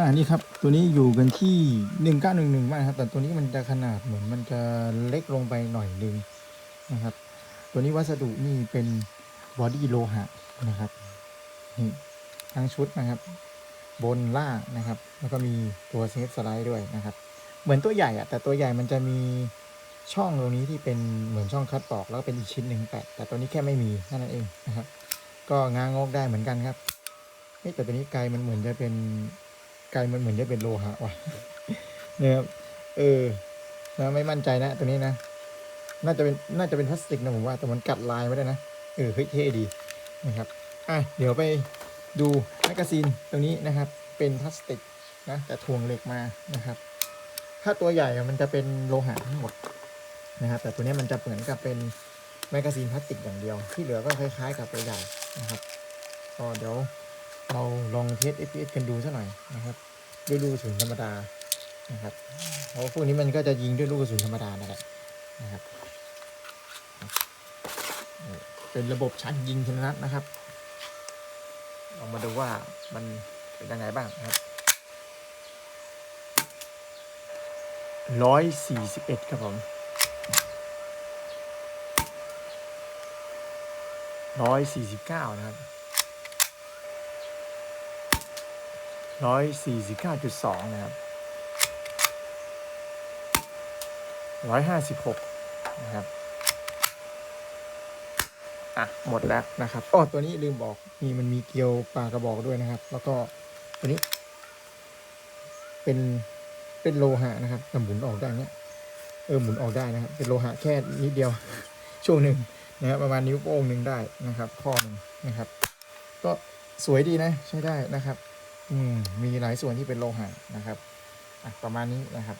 อ่านี่ครับ ตัวนี้อยู่กันที่หนึ่งเก้าหนึ่งหนึ่งมากครับ แต่ตัวนี้มันจะขนาดเหมือนมันจะเล็กลงไปหน่อยนึงนะครับ ตัวนี้วัสดุนี่เป็นบอดี้โลหะนะครับนี่ทั้งชุดนะครับ บนล่างนะครับ แล้วก็มีตัวเซฟสไลด์ด้วยนะครับ เหมือนตัวใหญ่อะแต่ตัวใหญ่มันจะมีช่องตรงนี้ที่เป็นเหมือนช่องคัดปอกแล้วก็เป็นอีกชิ้นหนึ่งแปะแต่ตัวนี้แค่ไม่มีแค่นั้นเองนะครับ ก็ง้างงอกได้เหมือนกันครับเฮ้แต่ตัวนี้ไกลมันเหมือนจะเป็น ไกลมันเหมือนจะเป็นโลหะว่ะเนี่ยครับเออนะไม่มั่นใจนะตัวนี้นะ น่าจะเป็นน่าจะเป็นพลาสติกนะผมว่าแต่มันกัดลายไม่ได้นะเออเฮ้ยเท่ดีนะครับอะเดี๋ยวไปดูแมกกาซีนตรงนี้นะครับ เป็นพลาสติกนะแต่ถ่วงเหล็กมานะครับ ถ้าตัวใหญ่อะมันจะเป็นโลหะทั้งหมดนะครับ แต่ตัวนี้มันจะเหมือนกับเป็นแมกกาซีนพลาสติกอย่างเดียว ที่เหลือก็คล้ายๆ กับตัวใหญ่นะครับก็เดี๋ยว เราลองเทส FPS กันดูสักหน่อยนะครับด้วยลูกกระสุนธรรมดานะครับเพราะพวกนี้มันก็จะยิงด้วยลูกกระสุนธรรมดานั่นแหละนะครับเป็นระบบชั้นยิงชนัดนะครับลองมาดูว่ามันเป็นยังไงบ้างนะครับร้อยสี่สิบเอ็ดครับผมร้อยสี่สิบเก้านะครับ ร้อยสี่สิบเก้าจุดสองนะครับร้อยห้าสิบหกนะครับ อะ หมดแล้วนะครับอ๋อตัวนี้ลืมบอกมีมันมีเกลียวปลากระบอกด้วยนะครับ แล้วก็ตัวนี้ เป็นเป็นโลหะนะครับแต่หมุนออกได้เนี้ยเออหมุนออกได้นะครับ เป็นโลหะแค่นิดเดียว ช่วงหนึ่งนะครับประมาณนิ้วโป้งหนึ่งได้นะครับ ข้อหนึ่งนะครับ ก็สวยดีนะ ใช้ได้นะครับ อืมมีหลายส่วนที่เป็นโลหะนะครับ อะ ประมาณนี้นะครับ